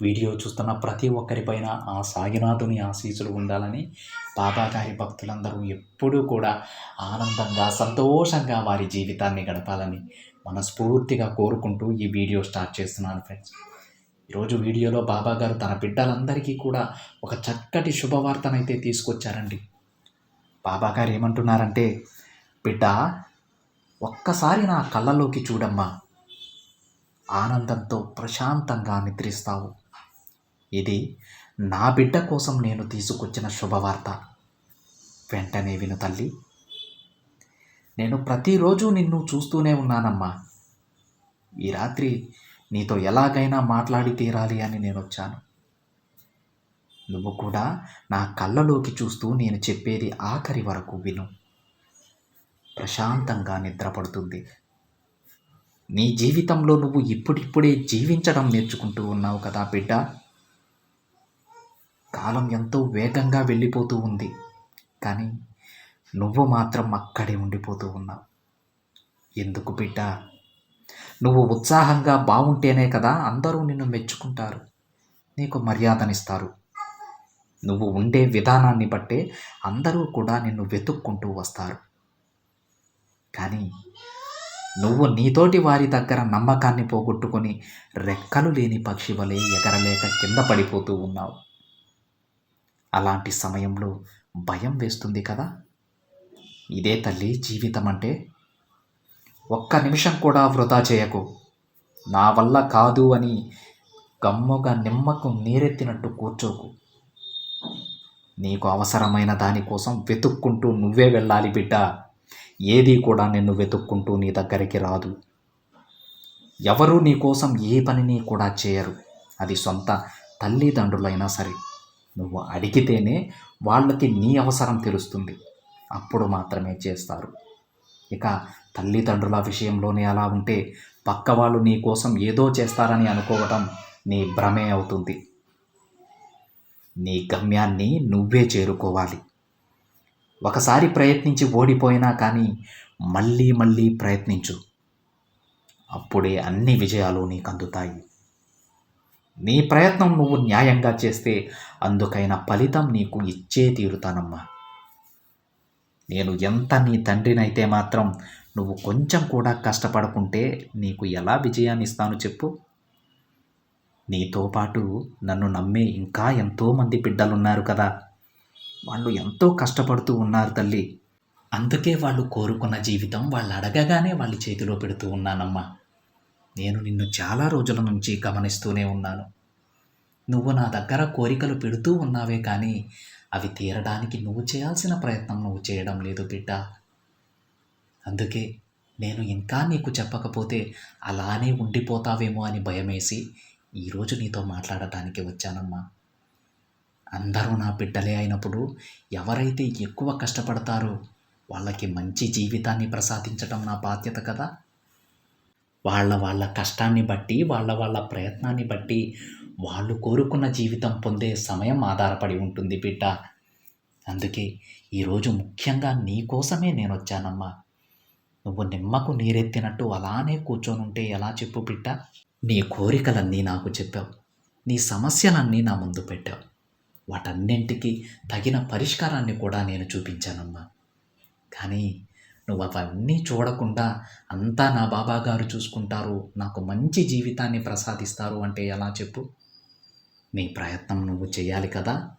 Video చూస్తున్న ప్రతి ఒక్కరిపైన ఆ సాగినాథుని ఆశీస్సులు ఉండాలని బాబాగారి భక్తులందరూ ఎప్పుడూ కూడా ఆనందంగా సంతోషంగా వారి జీవితాన్ని గడపాలని మనస్ఫూర్తిగా కోరుకుంటూ ఈ వీడియో స్టార్ట్ చేస్తున్నాను ఫ్రెండ్స్. ఈరోజు వీడియోలో బాబాగారు తన బిడ్డలందరికీ కూడా ఒక చక్కటి శుభవార్తనైతే తీసుకొచ్చారండి. బాబాగారు ఏమంటున్నారంటే బిడ్డ ఒక్కసారి నా కళ్ళలోకి చూడమ్మా. ఆనందంతో ప్రశాంతంగా నిద్రిస్తావు. ఇది నా బిడ్డ కోసం నేను తీసుకొచ్చిన శుభవార్త. వెంటనే విను తల్లి. నేను ప్రతిరోజు నిన్ను చూస్తూనే ఉన్నానమ్మా. ఈ రాత్రి నీతో ఎలాగైనా మాట్లాడి తీరాలి అని నేను వచ్చాను నువ్వు కూడా నా కళ్ళలోకి చూస్తూ నేను చెప్పేది ఆఖరి వరకు విను. ప్రశాంతంగా నిద్రపడుతుంది. నీ జీవితంలో నువ్వు ఇప్పుడిప్పుడే జీవించడం నేర్చుకుంటూ ఉన్నావు కదా బిడ్డ. కాలం ఎంతో వేగంగా వెళ్ళిపోతూ ఉంది. కానీ నువ్వు మాత్రం అక్కడే ఉండిపోతూ ఉన్నావు. ఎందుకు బిడ్డ? నువ్వు ఉత్సాహంగా బాగుంటేనే కదా అందరూ నిన్ను మెచ్చుకుంటారు. నీకు మర్యాదనిస్తారు. నువ్వు ఉండే విధానాన్ని బట్టే అందరూ కూడా నిన్ను వెతుక్కుంటూ వస్తారు. కానీ నువ్వు నీతోటి వారి దగ్గర నమ్మకాన్ని పోగొట్టుకొని రెక్కలు లేని పక్షి వలె ఎగరలేక కింద పడిపోతూ ఉన్నావు. అలాంటి సమయంలో భయం వేస్తుంది కదా? ఇదే తల్లి జీవితం అంటే? ఒక్క నిమిషం కూడా వృధా చేయకు. నా వల్ల కాదు అని గమ్ముగా నిమ్మకు నీరెత్తినట్టు కూర్చోకు. నీకు అవసరమైన దానికోసం వెతుక్కుంటూ నువ్వే వెళ్ళాలి బిడ్డ. ఏది కూడా నిన్ను వెతుక్కుంటూ నీ దగ్గరికి రాదు. ఎవరూ నీ కోసం ఏ పనిని కూడా చేయరు. అది సొంత తల్లిదండ్రులైనా సరే. నువ్వు అడిగితేనే వాళ్ళకి నీ అవసరం తెలుస్తుంది. అప్పుడు మాత్రమే చేస్తారు. ఇక తల్లిదండ్రుల విషయంలోనే అలా ఉంటే పక్క వాళ్ళు నీ కోసం ఏదో చేస్తారని అనుకోవటం నీ భ్రమే అవుతుంది. నీ గమ్యాన్ని నువ్వే చేరుకోవాలి. ఒకసారి ప్రయత్నించి ఓడిపోయినా కానీ మళ్ళీ మళ్ళీ ప్రయత్నించు. అప్పుడే అన్ని విజయాలు నీకు అందుతాయి నీ ప్రయత్నం నువ్వు న్యాయంగా చేస్తే అందుకైన ఫలితం నీకు ఇచ్చే తీరుతానమ్మా. నేను ఎంత నీ తండ్రినైతే మాత్రం నువ్వు కొంచెం కూడా కష్టపడకుంటే నీకు ఎలా విజయాన్ని ఇస్తాను చెప్పు? నీతో పాటు నన్ను నమ్మే ఇంకా ఎంతోమంది బిడ్డలున్నారు కదా. వాళ్ళు ఎంతో కష్టపడుతూ ఉన్నారు తల్లి. అందుకే వాళ్ళు కోరుకున్న జీవితం వాళ్ళు అడగగానే వాళ్ళ చేతిలో పెడుతూ ఉన్నానమ్మా. నేను నిన్ను చాలా రోజుల నుంచి గమనిస్తూనే ఉన్నాను. నువ్వు నా దగ్గర కోరికలు పెడుతూ ఉన్నావే కానీ అవి తీరడానికి నువ్వు చేయాల్సిన ప్రయత్నం నువ్వు చేయడం లేదు బిడ్డ. అందుకే నేను ఇంకా నీకు చెప్పకపోతే అలానే ఉండిపోతావేమో అని భయమేసి ఈరోజు నీతో మాట్లాడటానికి వచ్చానమ్మా. అందరూ నా బిడ్డలే అయినప్పుడు ఎవరైతే ఎక్కువ కష్టపడతారో వాళ్ళకి మంచి జీవితాన్ని ప్రసాదించడం నా బాధ్యత కదా? వాళ్ళ వాళ్ళ కష్టాన్ని బట్టి వాళ్ళ వాళ్ళ ప్రయత్నాన్ని బట్టి వాళ్ళు కోరుకున్న జీవితం పొందే సమయం ఆధారపడి ఉంటుంది బిడ్డ అందుకే ఈరోజు ముఖ్యంగా నీ కోసమే నేను వచ్చానమ్మా నువ్వు నిమ్మకు నీరెత్తినట్టు అలానే కూర్చొనుంటే ఎలా చెప్పు బిడ్డ నీ కోరికలన్నీ నాకు చెప్పావు. నీ సమస్యలన్నీ నా ముందు పెట్టావు. వాటన్నింటికి తగిన పరిష్కారాన్ని కూడా నేను చూపించానమ్మా. కానీ నువ్వు అవన్నీ చూడకుండా అంతా నా బాబా గారు చూసుకుంటారు నాకు మంచి జీవితాన్ని ప్రసాదిస్తారు అంటే ఎలా చెప్పు? నీ ప్రయత్నం నువ్వు చేయాలి కదా?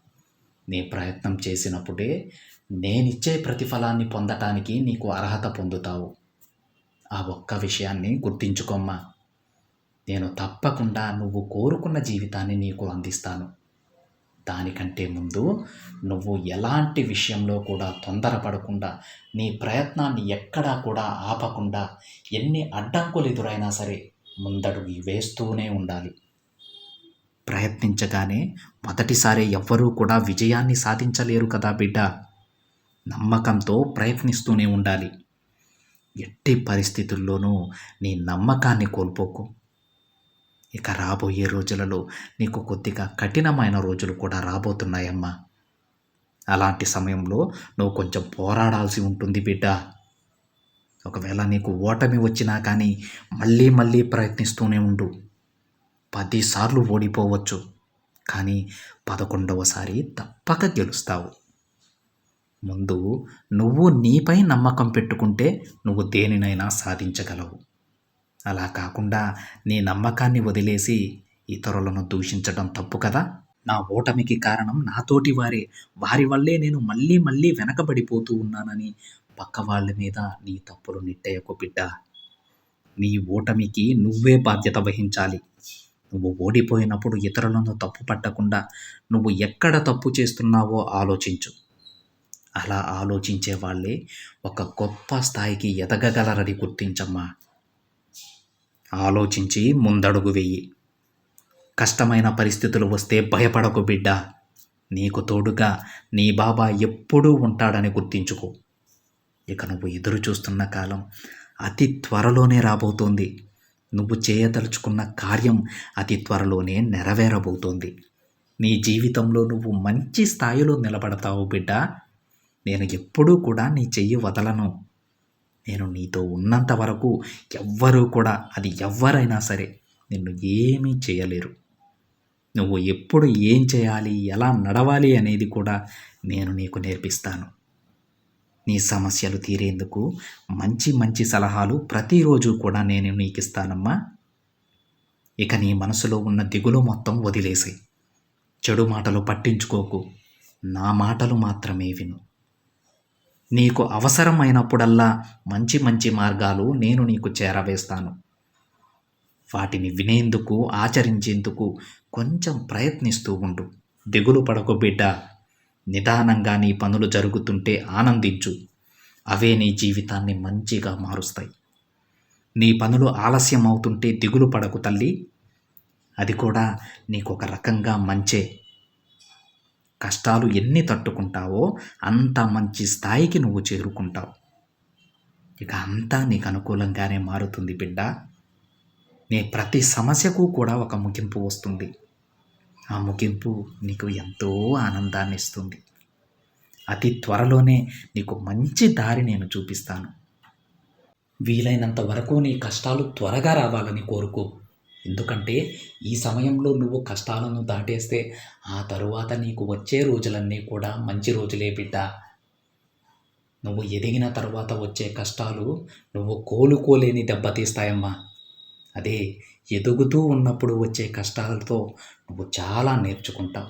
నీ ప్రయత్నం చేసినప్పుడే నేనిచ్చే ప్రతిఫలాన్ని పొందటానికి నీకు అర్హత పొందుతావు. ఆ ఒక్క విషయాన్ని గుర్తించుకోమ్మా. నేను తప్పకుండా నువ్వు కోరుకున్న జీవితాన్ని నీకు అందిస్తాను. దానికంటే ముందు నువ్వు ఎలాంటి విషయంలో కూడా తొందరపడకుండా నీ ప్రయత్నాన్ని ఎక్కడా కూడా ఆపకుండా ఎన్ని అడ్డంకులు ఎదురైనా సరే ముందడుగు వేస్తూనే ఉండాలి. ప్రయత్నించగానే మొదటిసారి ఎవ్వరూ కూడా విజయాన్ని సాధించలేరు కదా బిడ్డ. నమ్మకంతో ప్రయత్నిస్తూనే ఉండాలి. ఎట్టి పరిస్థితుల్లోనూ నీ నమ్మకాన్ని కోల్పోకు. ఇక రాబోయే రోజులలో నీకు కొద్దిగా కఠినమైన రోజులు కూడా రాబోతున్నాయమ్మా. అలాంటి సమయంలో నువ్వు కొంచెం పోరాడాల్సి ఉంటుంది బిడ్డ. ఒకవేళ నీకు ఓటమి వచ్చినా కానీ మళ్ళీ మళ్ళీ ప్రయత్నిస్తూనే ఉండు. పదిసార్లు ఓడిపోవచ్చు. కానీ పదకొండవసారి తప్పక గెలుస్తావు. ముందు నువ్వు నీపై నమ్మకం పెట్టుకుంటే నువ్వు దేనినైనా సాధించగలవు. అలా కాకుండా నీ నమ్మకాన్ని వదిలేసి ఇతరులను దూషించడం తప్పు కదా? నా ఓటమికి కారణం నాతోటి వారే. వారి వల్లే నేను మళ్ళీ మళ్ళీ వెనకబడిపోతూ ఉన్నానని పక్క వాళ్ళ మీద నీ తప్పులు నెట్టేయకు బిడ్డ. నీ ఓటమికి నువ్వే బాధ్యత వహించాలి. నువ్వు ఓడిపోయినప్పుడు ఇతరులను తప్పు పట్టకుండా నువ్వు ఎక్కడ తప్పు చేస్తున్నావో ఆలోచించు. అలా ఆలోచించే వాళ్ళే ఒక గొప్ప స్థాయికి ఎదగగలరని గుర్తించమ్మా. ఆలోచించి ముందడుగు వెయ్యి కష్టమైన పరిస్థితులు వస్తే భయపడకు బిడ్డ. నీకు తోడుగా నీ బాబా ఎప్పుడూ ఉంటాడని గుర్తించుకో. ఇక నువ్వు ఎదురు చూస్తున్న కాలం అతి త్వరలోనే రాబోతోంది. నువ్వు చేయదలుచుకున్న కార్యం అతి త్వరలోనే నెరవేరబోతోంది. నీ జీవితంలో నువ్వు మంచి స్థాయిలో నిలబడతావు బిడ్డ. నేను ఎప్పుడూ కూడా నీ చెయ్యి వదలను. నేను నీతో ఉన్నంత వరకు ఎవ్వరూ కూడా అది ఎవ్వరైనా సరే నిన్ను ఏమీ చేయలేరు. నువ్వు ఎప్పుడు ఏం చేయాలి ఎలా నడవాలి అనేది కూడా నేను నీకు నేర్పిస్తాను. నీ సమస్యలు తీరేందుకు మంచి మంచి సలహాలు ప్రతిరోజు కూడా నేను నీకు ఇస్తానమ్మా ఇక నీ మనసులో ఉన్న దిగులు మొత్తం వదిలేసాయి. చెడు మాటలు పట్టించుకోకు. నా మాటలు మాత్రమే విను. నీకు అవసరమైనప్పుడల్లా మంచి మంచి మార్గాలు నేను నీకు చేరవేస్తాను. వాటిని వినేందుకు ఆచరించేందుకు కొంచెం ప్రయత్నిస్తూ ఉండు. దిగులు పడకు బిడ్డ. నిదానంగా నీ పనులు జరుగుతుంటే ఆనందించు. అవే నీ జీవితాన్ని మంచిగా మారుస్తాయి. నీ పనులు ఆలస్యం అవుతుంటే దిగులు పడకు తల్లి. అది కూడా నీకొక రకంగా మంచే. కష్టాలు ఎన్ని తట్టుకుంటావో అంత మంచి స్థాయికి నువ్వు చేరుకుంటావు. ఇక అంతా నీకు అనుకూలంగానే మారుతుంది బిడ్డ. నీ ప్రతి సమస్యకు కూడా ఒక ముగింపు వస్తుంది. ఆ ముగింపు నీకు ఎంతో ఆనందాన్ని ఇస్తుంది. అతి త్వరలోనే నీకు మంచి దారి నేను చూపిస్తాను. వీలైనంత వరకు నీ కష్టాలు త్వరగా రావాలని కోరుకో. ఎందుకంటే ఈ సమయంలో నువ్వు కష్టాలను దాటేస్తే ఆ తరువాత నీకు వచ్చే రోజులన్నీ కూడా మంచి రోజులే బిడ్డ. నువ్వు ఎదిగిన తర్వాత వచ్చే కష్టాలు నువ్వు కోలుకోలేని దెబ్బతీస్తాయమ్మా అదే ఎదుగుతూ ఉన్నప్పుడు వచ్చే కష్టాలతో నువ్వు చాలా నేర్చుకుంటావు.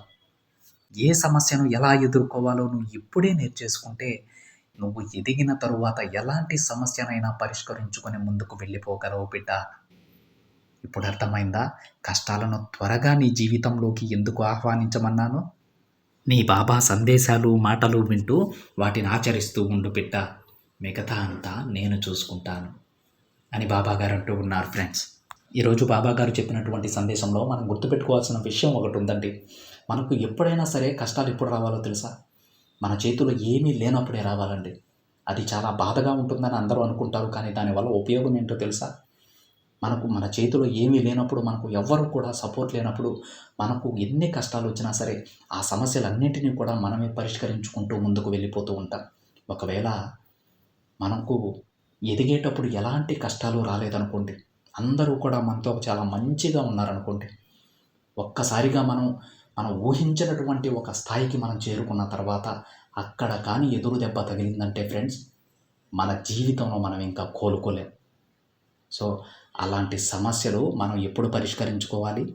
ఏ సమస్యను ఎలా ఎదుర్కోవాలో నువ్వు ఇప్పుడే నేర్చేసుకుంటే నువ్వు ఎదిగిన తరువాత ఎలాంటి సమస్యనైనా పరిష్కరించుకొని ముందుకు వెళ్ళిపోగలవు బిడ్డ. ఇప్పుడు అర్థమైందా? కష్టాలను త్వరగా నీ జీవితంలోకి ఎందుకు ఆహ్వానించమన్నాను? నీ బాబా సందేశాలు మాటలు వింటూ వాటిని ఆచరిస్తూ ఉండు బిడ్డ. మిగతా అంతా నేను చూసుకుంటాను. అని బాబాగారు అంటూ ఉన్నారు ఫ్రెండ్స్. ఈరోజు బాబాగారు చెప్పినటువంటి సందేశంలో మనం గుర్తుపెట్టుకోవాల్సిన విషయం ఒకటి ఉందండి. మనకు ఎప్పుడైనా సరే కష్టాలు ఎప్పుడు రావాలో తెలుసా? మన చేతిలో ఏమీ లేనప్పుడే రావాలండి. అది చాలా బాధగా ఉంటుందని అందరూ అనుకుంటారు కానీ దానివల్ల ఉపయోగం ఏంటో తెలుసా? మనకు మన చేతిలో ఏమీ లేనప్పుడు మనకు ఎవ్వరు కూడా సపోర్ట్ లేనప్పుడు మనకు ఎన్ని కష్టాలు వచ్చినా సరే ఆ సమస్యలన్నింటినీ కూడా మనమే పరిష్కరించుకుంటూ ముందుకు వెళ్ళిపోతూ ఉంటాం. ఒకవేళ మనకు ఎదిగేటప్పుడు ఎలాంటి కష్టాలు రాలేదనుకోండి అందరూ కూడా మనతో చాలా మంచిగా ఉన్నారనుకోండి ఒక్కసారిగా మనం మనం ఊహించినటువంటి ఒక స్థాయికి మనం చేరుకున్న తర్వాత అక్కడ కానీ ఎదురు దెబ్బ తగిలిందంటే ఫ్రెండ్స్ మన జీవితంలో మనం ఇంకా కోలుకోలేం. సో అలాంటి సమస్యలు మనం ఎప్పుడు పరిష్కరించుకోవాలి?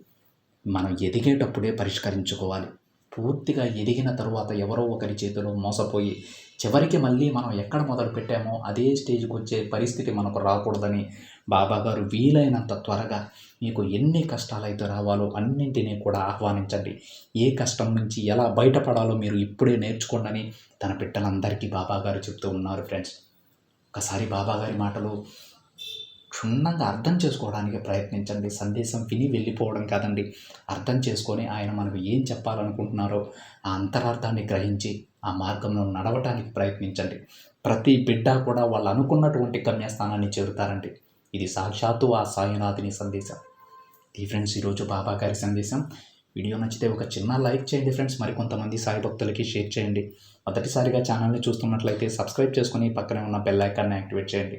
మనం ఎదిగేటప్పుడే పరిష్కరించుకోవాలి. పూర్తిగా ఎదిగిన తరువాత ఎవరో ఒకరి చేతిలో మోసపోయి చివరికి మళ్ళీ మనం ఎక్కడ మొదలు పెట్టామో అదే స్టేజ్కి వచ్చే పరిస్థితి మనకు రాకూడదని బాబాగారు వీలైనంత త్వరగా మీకు ఎన్ని కష్టాలైతే రావాలో అన్నింటినీ కూడా ఆహ్వానించండి. ఏ కష్టం నుంచి ఎలా బయటపడాలో మీరు ఇప్పుడే నేర్చుకోండి తన బిడ్డలందరికీ బాబాగారు చెప్తూ ఉన్నారు ఫ్రెండ్స్. ఒకసారి బాబాగారి మాటలు క్షుణ్ణంగా అర్థం చేసుకోవడానికి ప్రయత్నించండి. సందేశం విని వెళ్ళిపోవడం కాదండి. అర్థం చేసుకొని ఆయన మనకు ఏం చెప్పాలనుకుంటున్నారో ఆ అంతరార్థాన్ని గ్రహించి ఆ మార్గంలో నడవటానికి ప్రయత్నించండి. ప్రతి బిడ్డ కూడా వాళ్ళు అనుకున్నటువంటి గమ్యస్థానాన్ని చేరుతారండి. ఇది సాక్షాత్తు ఆ సాయినాథుని సందేశం. ఈ ఫ్రెండ్స్ ఈరోజు బాబా గారి సందేశం. వీడియో నచ్చితే ఒక చిన్న లైక్ చేయండి ఫ్రెండ్స్. మరికొంతమంది సాయి భక్తులకి షేర్ చేయండి. మొదటిసారిగా ఛానల్ని చూస్తున్నట్లయితే సబ్స్క్రైబ్ చేసుకుని పక్కనే ఉన్న బెల్ ఐకాన్ని యాక్టివేట్ చేయండి.